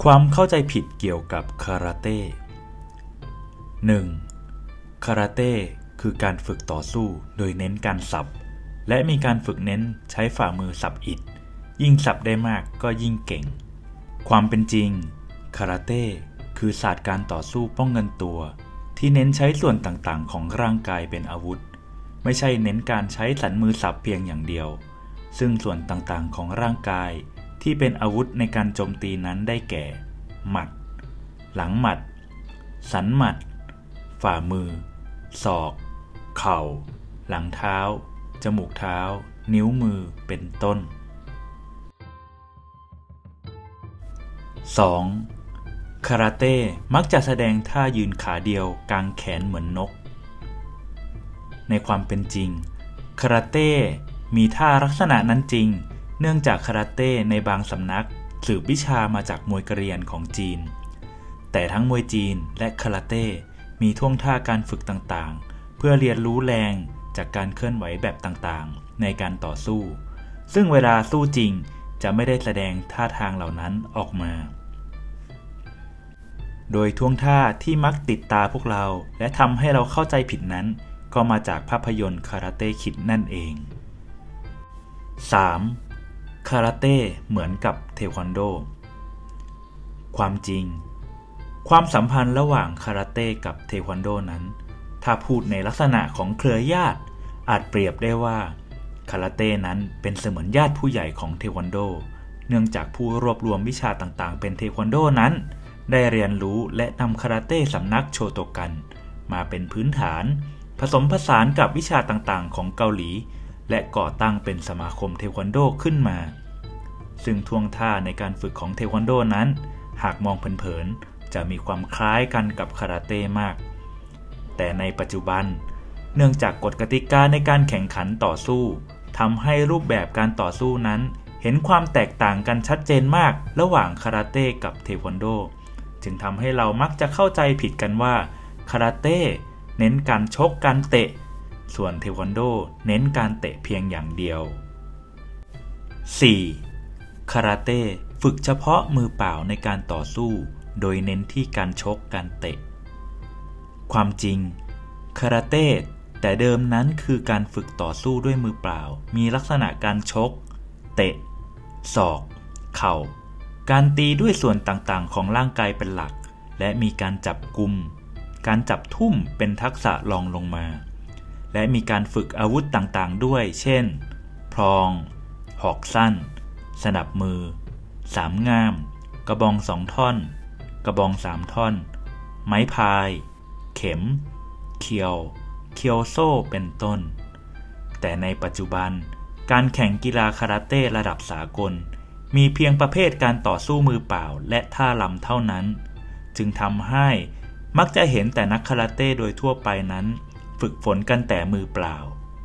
ความเข้าใจผิดเกี่ยวกับคาราเต้ 1. คาราเต้คือการฝึกต่อสู้โดยเน้นการสับ และมีการฝึกเน้นใช้ฝ่ามือสับอิฐยิ่งสับได้มากก็ยิ่งเก่ง ความเป็นจริง คาราเต้คือศาสตร์การต่อสู้ป้องกันตัว ที่เน้นใช้ส่วนต่างๆ ของร่างกายเป็นอาวุธ ไม่ใช่เน้นการใช้สันมือสับเพียงอย่างเดียว ซึ่งส่วนต่างๆ ของร่างกาย ที่เป็นอาวุธในการโจมตีนั้นได้แก่ หมัด หลังหมัด สันหมัด ฝ่ามือ ศอก เข่า หลังเท้า จมูกเท้า นิ้วมือ เป็นต้น 2. คาราเต้มักจะแสดงท่ายืนขาเดียวกางแขนเหมือนนก ในความเป็นจริง คาราเต้มีท่าลักษณะนั้นจริง เนื่องจากคาราเต้ในบางสำนักสืบวิชามาจากมวยกระเรียนของจีน แต่ทั้งมวยจีนและคาราเต้มีท่วงท่าการฝึกต่างๆ เพื่อเรียนรู้แรงจากการเคลื่อนไหวแบบต่างๆ ในการต่อสู้ ซึ่งเวลาสู้จริงจะไม่ได้แสดงท่าทางเหล่านั้นออกมา โดยท่วงท่าที่มักติดตาพวกเราและทำให้เราเข้าใจผิดนั้น ก็มาจากภาพยนตร์คาราเต้คิดนั่นเอง 3. คาราเต้เหมือนกับเทควันโด ความจริง ความสัมพันธ์ระหว่างคาราเต้กับเทควันโดนั้น ถ้าพูดในลักษณะของเครือญาติ อาจเปรียบได้ว่าคาราเต้นั้นเป็นเสมือนญาติผู้ใหญ่ของเทควันโด เนื่องจากผู้รวบรวมวิชาต่างๆ เป็นเทควันโดนั้น ได้เรียนรู้และนำคาราเต้สำนักโชโตกัน มาเป็นพื้นฐาน ผสมผสานกับวิชาต่างๆ ของเกาหลี และก่อตั้งเป็นสมาคมเทควันโดขึ้นมา ซึ่งท่วงท่าในการฝึกของเทควันโดนั้น หากมองเผินๆจะมีความคล้ายกันกับคาราเต้มาก แต่ในปัจจุบัน เนื่องจากกฎกติกาในการแข่งขันต่อสู้ทำให้รูปแบบการต่อสู้นั้น เห็นความแตกต่างกันชัดเจนมากระหว่างคาราเต้กับเทควันโด จึงทำให้เรามักจะเข้าใจผิดกันว่าคาราเต้เน้นการชกการเตะ ส่วนเทควันโด เน้นการเตะเพียงอย่างเดียว 4. คาราเต้ฝึกเฉพาะมือเปล่าในการต่อสู้ โดยเน้นที่การชกการเตะ ความจริง คาราเต้แต่เดิมนั้นคือการฝึกต่อสู้ด้วยมือเปล่า มีลักษณะการชก เตะ ศอก เข่า การตีด้วยส่วนต่างๆ ของร่างกายเป็นหลัก และมีการจับกุม การจับทุ่มเป็นทักษะรองลงมา และมีการฝึกอาวุธต่างๆด้วย เช่น พรอง หอกสั้น สนับมือสามง่าม กระบองสองท่อน กระบองสามท่อน ไม้พาย เข็ม เคียว เคียวโซ่เป็นต้น แต่ในปัจจุบันการแข่งกีฬาคาราเต้ระดับสากล มีเพียงประเภทการต่อสู้มือเปล่าและท่าลำเท่านั้น จึงทำให้มักจะเห็นแต่นักคาราเต้โดยทั่วไปนั้น ฝึกฝนกันแต่มือเปล่า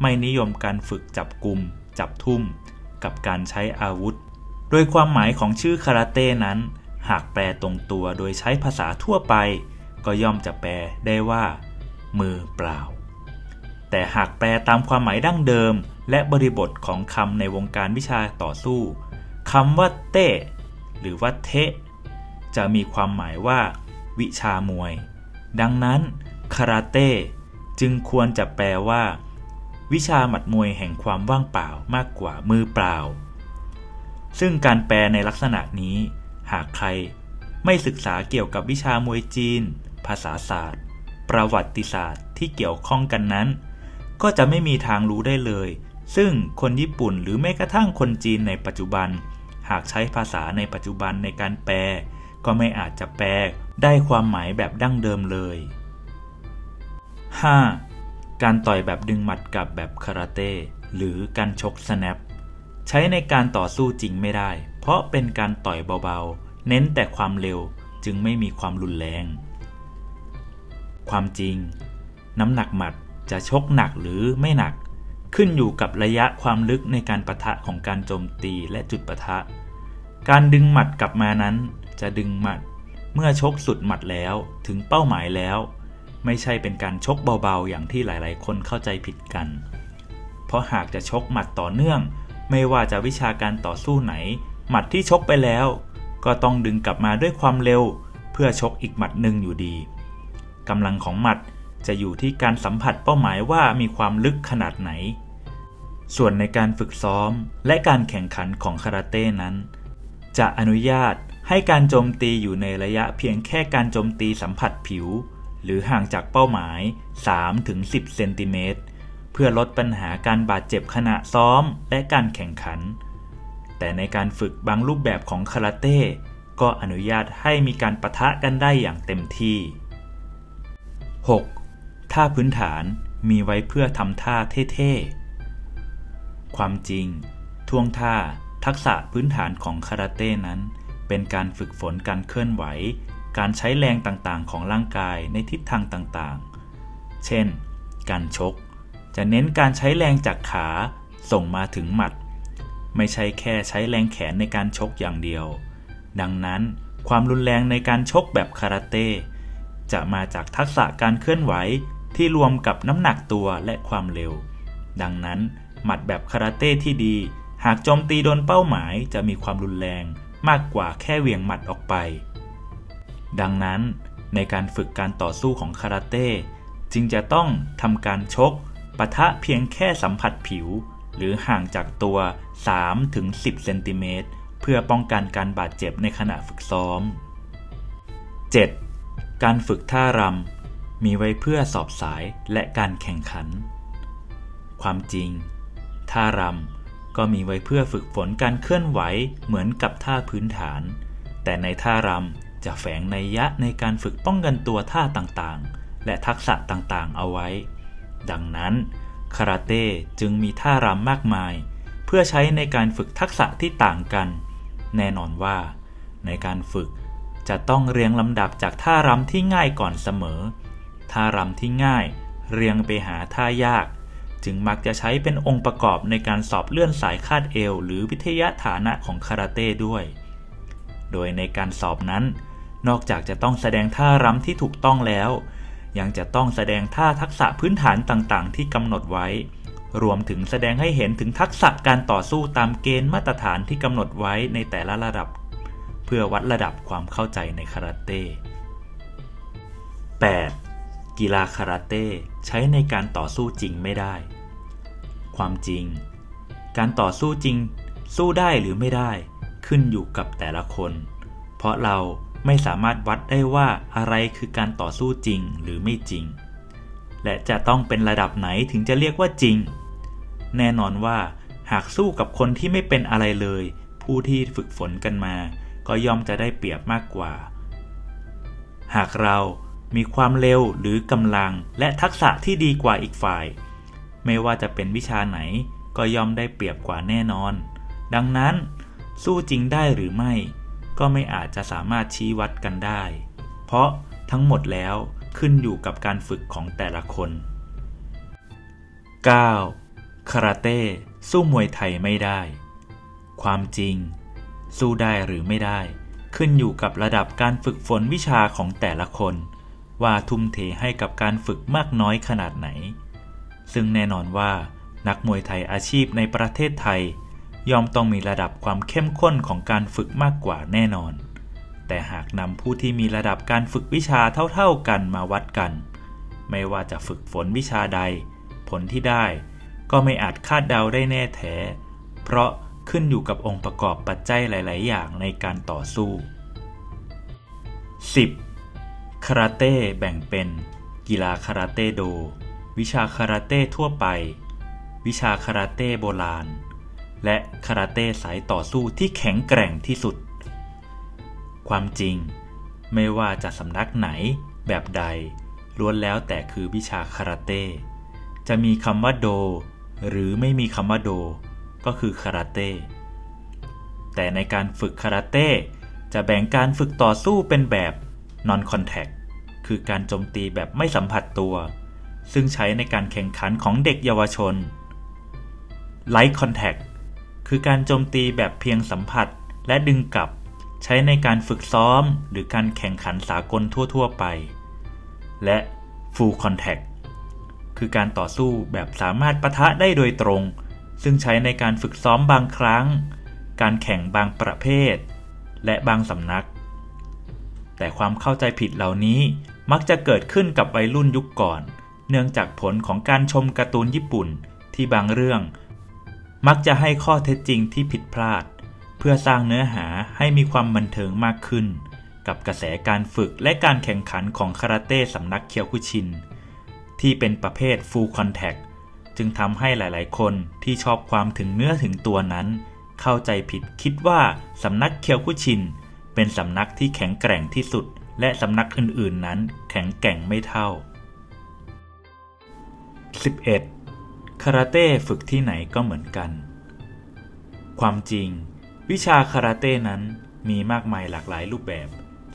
ไม่นิยมการฝึกจับกุมจับทุ่ม กับการใช้อาวุธ โดยความหมายของชื่อคาราเต้นั้น หากแปลตรงตัวโดยใช้ภาษาทั่วไป ก็ย่อมจะแปลได้ว่า มือเปล่า แต่หากแปลตามความหมายดั้งเดิม และบริบทของคำในวงการวิชาต่อสู้คำว่าเต้หรือว่าเทะจะมีความหมายว่า วิชามวย ดังนั้นคาราเต้จึงควรจะแปลว่า วิชาหมัดมวยแห่งความว่างเปล่ามากกว่ามือเปล่า ซึ่งการแปลในลักษณะนี้ หากใครไม่ศึกษาเกี่ยวกับวิชามวยจีน ภาษาศาสตร์ ประวัติศาสตร์ที่เกี่ยวข้องกันนั้น ก็จะไม่มีทางรู้ได้เลย ซึ่งคนญี่ปุ่นหรือแม้กระทั่งคนจีนในปัจจุบัน หากใช้ภาษาในปัจจุบันในการแปล ก็ไม่อาจจะแปลได้ความหมายแบบดั้งเดิมเลย 5. การต่อยแบบดึงหมัดกับแบบคาราเต้หรือการชกสแนป ใช้ในการต่อสู้จริงไม่ได้ เพราะเป็นการต่อยเบาๆ เน้นแต่ความเร็วจึงไม่มีความรุนแรง ความจริง น้ำหนักหมัดจะชกหนักหรือไม่หนัก ขึ้นอยู่กับระยะความลึกในการประทะของการโจมตีและจุดประทะ การดึงหมัดกลับมานั้น จะดึงหมัดเมื่อชกสุดหมัดแล้วถึงเป้าหมายแล้ว ไม่ใช่เป็นการชกเบาๆ อย่างที่หลายๆ คนเข้าใจผิดกัน เพราะหากจะชกหมัดต่อเนื่อง ไม่ว่าจะวิชาการต่อสู้ไหน หมัดที่ชกไปแล้ว ก็ต้องดึงกลับมาด้วยความเร็ว เพื่อชกอีกหมัดหนึ่งอยู่ดีกำลังของหมัดจะอยู่ที่การสัมผัสเป้าหมายว่ามีความลึกขนาดไหน ส่วนในการฝึกซ้อมและการแข่งขันของคาราเต้นั้น จะอนุญาตให้การโจมตีอยู่ในระยะเพียงแค่การโจมตีสัมผัสผิว หรือห่างจากเป้าหมาย 3-10 เซนติเมตร พื่อลดปัญหาการบาดเจ็บขณะซ้อมและการแข่งขัน แต่ในการฝึกบางรูปแบบของคาราเต้ก็อนุญาตให้มีการปะทะกันได้อย่างเต็มที่ 6. ท่าพื้นฐานมีไว้เพื่อทำท่าเท่ๆ ความจริง ท่วงท่าทักษะพื้นฐานของคาราเต้นั้น เป็นการฝึกฝนการเคลื่อนไหว การใช้แรงต่างๆ ของร่างกายในทิศทางต่างๆ เช่น การชก จะเน้นการใช้แรงจากขาส่งมาถึงหมัด ไม่ใช่แค่ใช้แรงแขนในการชกอย่างเดียว ดังนั้นความรุนแรงในการชกแบบคาราเต้จะมาจากทักษะการเคลื่อนไหวที่รวมกับน้ำหนักตัวและความเร็ว ดังนั้น หมัดแบบคาราเต้ที่ดี หากโจมตีโดนเป้าหมายจะมีความรุนแรงมากกว่าแค่เหวี่ยงหมัดออกไป ดังนั้นในการฝึกการต่อสู้ของคาราเต้จึงจะต้องทำการชก ปะทะเพียงแค่สัมผัสผิว หรือห่างจากตัว 3-10 เซนติเมตร เพื่อป้องกันการบาดเจ็บในขณะฝึกซ้อม 7. การฝึกท่ารำ มีไว้เพื่อสอบสายและการแข่งขัน ความจริง ท่ารำก็มีไว้เพื่อฝึกฝนการเคลื่อนไหวเหมือนกับท่าพื้นฐาน แต่ในท่ารำจะแฝงในยยะในการฝึกป้องกันตัวท่าต่างๆ และทักษะต่างๆ เอาไว้ ดังนั้นคาราเต้จึงมีท่ารำมากมาย เพื่อใช้ในการฝึกทักษะที่ต่างกัน แน่นอนว่า ในการฝึกจะต้องเรียงลำดับจากท่ารำที่ง่ายก่อนเสมอ ท่ารำที่ง่าย เรียงไปหาท่ายาก จึงมักจะใช้เป็นองค์ประกอบในการสอบเลื่อนสายคาดเอว หรือวิทยาฐานะของคาราเต้ด้วย โดยในการสอบนั้น นอกจากจะต้องแสดงท่ารำที่ถูกต้องแล้ว ยังจะต้องแสดงท่าทักษะพื้นฐานต่างๆ ที่กำหนดไว้ รวมถึงแสดงให้เห็นถึงทักษะการต่อสู้ตามเกณฑ์มาตรฐานที่กำหนดไว้ในแต่ละระดับ เพื่อวัดระดับความเข้าใจในคาราเต้ 8. กีฬาคาราเต้ใช้ในการต่อสู้จริงไม่ได้ ความจริง การต่อสู้จริง สู้ได้หรือไม่ได้ ขึ้นอยู่กับแต่ละคน เพราะเรา ไม่สามารถวัดได้ว่าอะไรคือการต่อสู้จริงหรือไม่จริง และจะต้องเป็นระดับไหนถึงจะเรียกว่าจริง แน่นอนว่า หากสู้กับคนที่ไม่เป็นอะไรเลย ผู้ที่ฝึกฝนกันมา ก็ย่อมจะได้เปรียบมากกว่า หากเรามีความเร็วหรือกำลังและทักษะที่ดีกว่าอีกฝ่าย ไม่ว่าจะเป็นวิชาไหนก็ย่อมได้เปรียบกว่าแน่นอน ดังนั้น สู้จริงได้หรือไม่ ก็ไม่อาจจะสามารถชี้วัดกันได้ เพราะทั้งหมดแล้วขึ้นอยู่กับการฝึกของแต่ละคน 9. คาราเต้สู้มวยไทยไม่ได้ ความจริง สู้ได้หรือไม่ได้ ขึ้นอยู่กับระดับการฝึกฝนวิชาของแต่ละคน ว่าทุ่มเทให้กับการฝึกมากน้อยขนาดไหน ซึ่งแน่นอนว่านักมวยไทยอาชีพในประเทศไทย ย่อมต้องมีระดับความเข้มข้นของการฝึกมากกว่าแน่นอน แต่หากนำผู้ที่มีระดับการฝึกวิชาเท่าๆกันมาวัดกัน ไม่ว่าจะฝึกฝนวิชาใด ผลที่ได้ก็ไม่อาจคาดเดาได้แน่แท้ เพราะขึ้นอยู่กับองค์ประกอบปัจจัยหลาย ๆ อย่างในการต่อสู้ 10. คาราเต้แบ่งเป็น กีฬาคาราเต้โด วิชาคาราเต้ทั่วไป วิชาคาราเต้โบราณ และคาราเต้สายต่อสู้ที่แข็งแกร่งที่สุด ความจริง ไม่ว่าจะสำนักไหนแบบใดล้วนแล้วแต่คือวิชาคาราเต้ จะมีคำว่าโด หรือไม่มีคำว่าโด ก็คือคาราเต้ แต่ในการฝึกคาราเต้จะแบ่งการฝึกต่อสู้เป็นแบบ non contact คือการโจมตีแบบไม่สัมผัสตัว ซึ่งใช้ในการแข่งขันของเด็กเยาวชน light contact คือการโจมตีแบบเพียงสัมผัสและดึงกลับ ใช้ในการฝึกซ้อมหรือการแข่งขันสากลทั่ว ๆ ไป และ full contact คือการต่อสู้แบบสามารถปะทะได้โดยตรง ซึ่งใช้ในการฝึกซ้อมบางครั้ง การแข่งบางประเภท และบางสำนัก แต่ความเข้าใจผิดเหล่านี้มักจะเกิดขึ้นกับวัยรุ่นยุคก่อน เนื่องจากผลของการชมการ์ตูนญี่ปุ่นที่บางเรื่อง มักจะให้ข้อเท็จจริงที่ผิดพลาด เพื่อสร้างเนื้อหาให้มีความบันเทิงมากขึ้น กับกระแสการฝึกและการแข่งขันของคาราเต้สำนักเคียวคุชิน ที่เป็นประเภท Full Contact จึงทำให้หลายๆ คนที่ชอบความถึงเนื้อถึงตัวนั้น เข้าใจผิดคิดว่าสำนักเคียวคุชิน เป็นสำนักที่แข็งแกร่งที่สุด และสำนักอื่น ๆ นั้นแข็งแกร่งไม่เท่า 11. คาราเต้ฝึกที่ไหนก็เหมือนกัน ความจริง วิชาคาราเต้นั้นมีมากมายหลากหลายรูปแบบ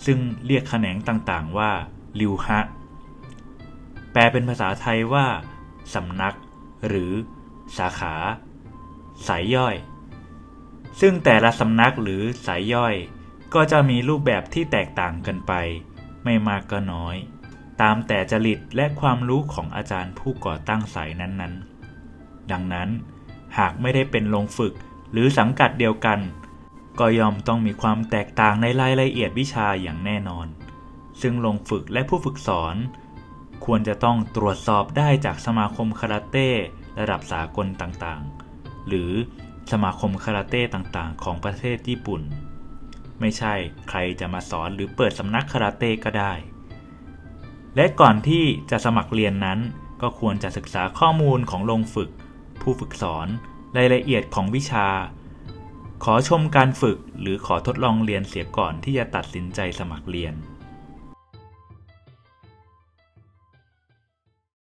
ซึ่งเรียกแขนงต่างๆว่าริวฮะ แปลเป็นภาษาไทยว่าสำนัก หรือ สาขา สายย่อย ซึ่งแต่ละสำนักหรือสายย่อย ก็จะมีรูปแบบที่แตกต่างกันไป ไม่มากก็น้อย ตามแต่จริตและความรู้ของอาจารย์ผู้ก่อตั้งสายนั้นๆ ดังนั้น หากไม่ได้เป็นลงฝึกหรือสังกัดเดียวกัน ก็ย่อมต้องมีความแตกต่างในรายละเอียดวิชาอย่างแน่นอน ซึ่งลงฝึกและผู้ฝึกสอน ควรจะต้องตรวจสอบได้จากสมาคมคาราเต้ระดับสากลต่างๆ หรือสมาคมคาราเต้ต่างๆ ของประเทศญี่ปุ่น ไม่ใช่ใครจะมาสอนหรือเปิดสำนักคาราเต้ก็ได้ และก่อนที่จะสมัครเรียนนั้น ก็ควรจะศึกษาข้อมูลของลงฝึก ผู้ฝึกสอน รายละเอียดของวิชา ขอชมการฝึกหรือขอทดลองเรียนเสียก่อนที่จะตัดสินใจสมัครเรียน